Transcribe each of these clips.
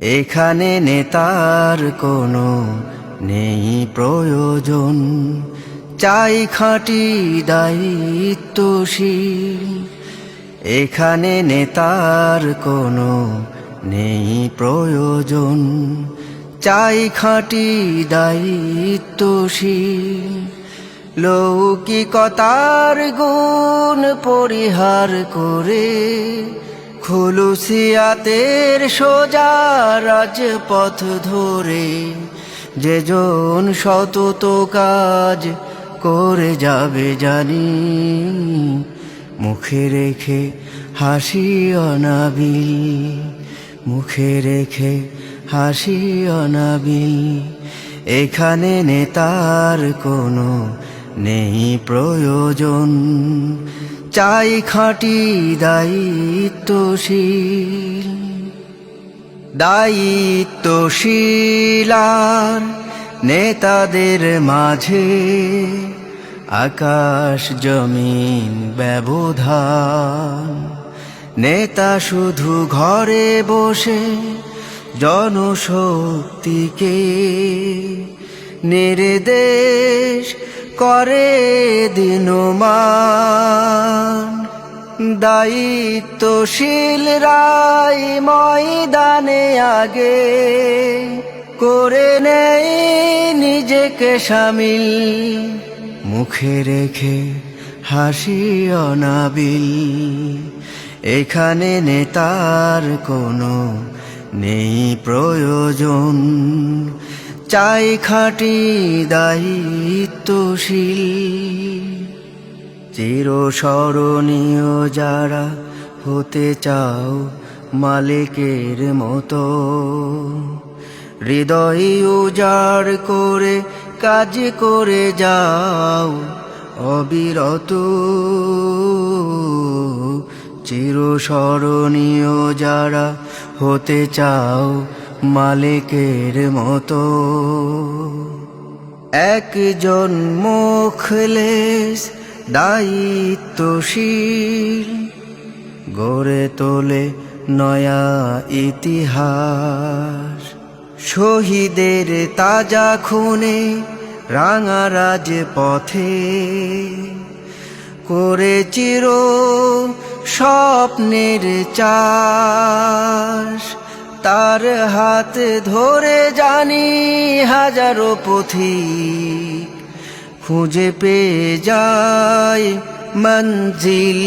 এখানে নেতার কোনো নেই প্রয়োজন। চাই খাঁটি দায়িত্বশীল। এখানে নেতার কোনো নেই প্রয়োজন। চাই খাঁটি দায়িত্বশীল। লৌকিকতার গুণ পরিহার করে খুলুসিয়াতের সোজা রাজপথ ধরে যেজন সতত কাজ করে যাবে জানি। মুখে রেখে হাসি অনাবিল, মুখে রেখে হাসি অনাবিল। এখানে নেতার কোনো নেই প্রয়োজন চাই খাঁটি দায়িত্বশীল। দায়িত্বশীলার নেতাদের মাঝে আকাশ জমিন ব্যবধান। নেতা শুধু ঘরে বসে জনশক্তিকে নির্দেশ করে দিনমান। দায়িত্বশীল রাই ময়দানে আগে করে নেই নিজেকে সামিল। মুখে রেখে হাসি অনাবিল। এখানে নেতার কোনো নেই প্রয়োজন। চাই খাঁটি দায়িত্বশীল। চিরস্মরণীয় যারা হতে চাও মালিকের মতো। হৃদয় উজাড় করে কাজ করে যাও অবিরত। চিরস্মরণীয় যারা হতে চাও মালিকের মতো। একজন মুখলেস, দায়িত্বশীল, গড়ে তোলে নয়া ইতিহাস। শহীদের তাজা খুনে রাঙারাজ পথে করে চির স্বপ্নের চাষ। তার হাত ধরে জানি হাজারো পথিক খুঁজে পেয়ে যায় মঞ্জিল।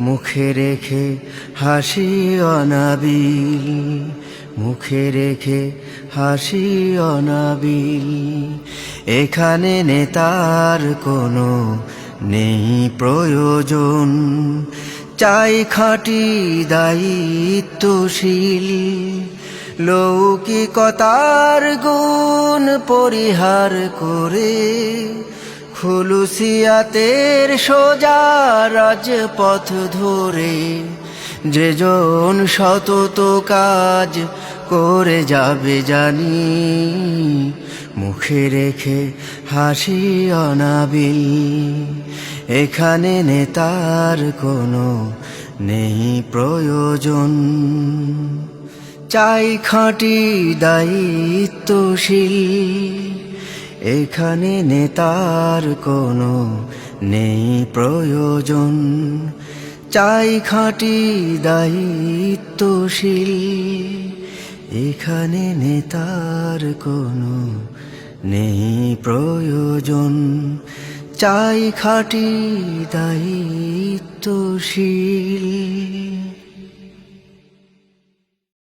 মুখে রেখে হাসি অনাবিল। মুখে রেখে হাসি অনাবিল। এখানে নেতার কোনো নেই প্রয়োজন। চাই খাঁটি দায়িত্বশীল। লৌকিকতার গুণ পরিহার করে খুলুসিয়াতের সোজা রাজপথ ধরে যেজন সতত কাজ করে যাবে জানি। মুখে রেখে হাসি অনাবিল। এখানে নেতার কোনো নেই প্রয়োজন। চাই খাঁটি দায়িত্বশীল। এখানে নেতার কোনো নেই প্রয়োজন। চাই খাঁটি দায়িত্বশীল। এখানে নেতার কোনো নেই প্রয়োজন। চাই খাটি দায়িত্বশীল।